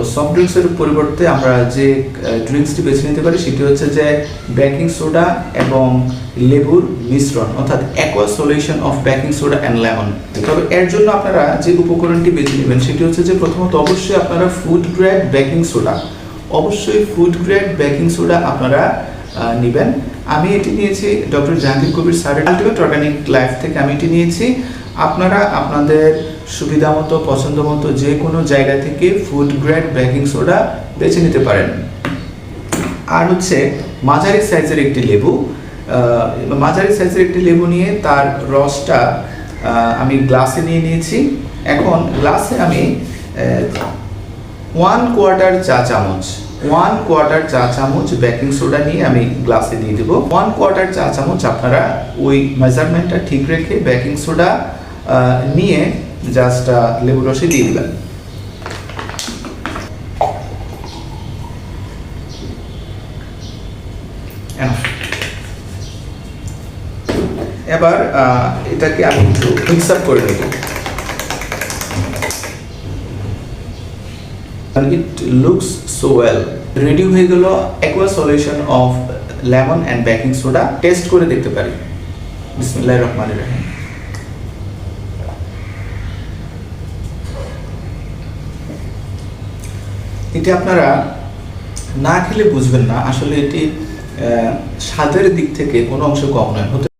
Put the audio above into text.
Soft ড্রিঙ্কসের পরিবর্তে আমরা যে ড্রিঙ্কসটি বেছে নিতে পারি, সেটি হচ্ছে যে বেকিং সোডা এবং লেবুর মিশ্রণ, অর্থাৎ aqua solution of baking soda and lemon তবে এর জন্য আপনারা যে উপকরণটি বেছে নেবেন, সেটি হচ্ছে যে, প্রথমত অবশ্যই আপনারা ফুড গ্রেড বেকিং সোডা অবশ্যই ফুড গ্রেড বেকিং সোডা আপনারা নেবেন। আমি এটি নিয়েছি ডক্টর জাহাঙ্গীর কবির স্যারের আলটিমেট অর্গানিক লাইফ থেকে আমি এটি নিয়েছি। আপনারা আপনাদের সুবিধা মতো পছন্দ মতো যে কোনো জায়গা থেকে ফুড গ্রেড বেকিং সোডা বেছে নিতে পারেন। আর হচ্ছে মাঝারি সাইজের একটি লেবু মাঝারি সাইজের একটি লেবু নিয়ে তার রসটা আমি গ্লাসে নিয়ে নিয়েছি। এখন গ্লাসে আমি ওয়ান কোয়ার্টার চা চামচ ওয়ান কোয়ার্টার চা চামচ বেকিং সোডা নিয়ে আমি গ্লাসে দিয়ে দেবো। ওয়ান কোয়ার্টার চা চামচ আপনারা ওই মেজারমেন্টটা ঠিক রেখে বেকিং সোডা নিয়ে জাস্ট লেবু রসে দিয়ে Enough. এবার এটাকে আমি একটু মিক্স আপ করে নেব। It looks so well ready হয়ে গেল aqua solution of lemon and baking soda test করে দেখতে পারি। বিসমিল্লাহির রহমানির রহিম। এটি আপনারা না খেলে বুঝবেন না। আসলে এটি স্বাদের দিক থেকে কোনো অংশ কম নয়।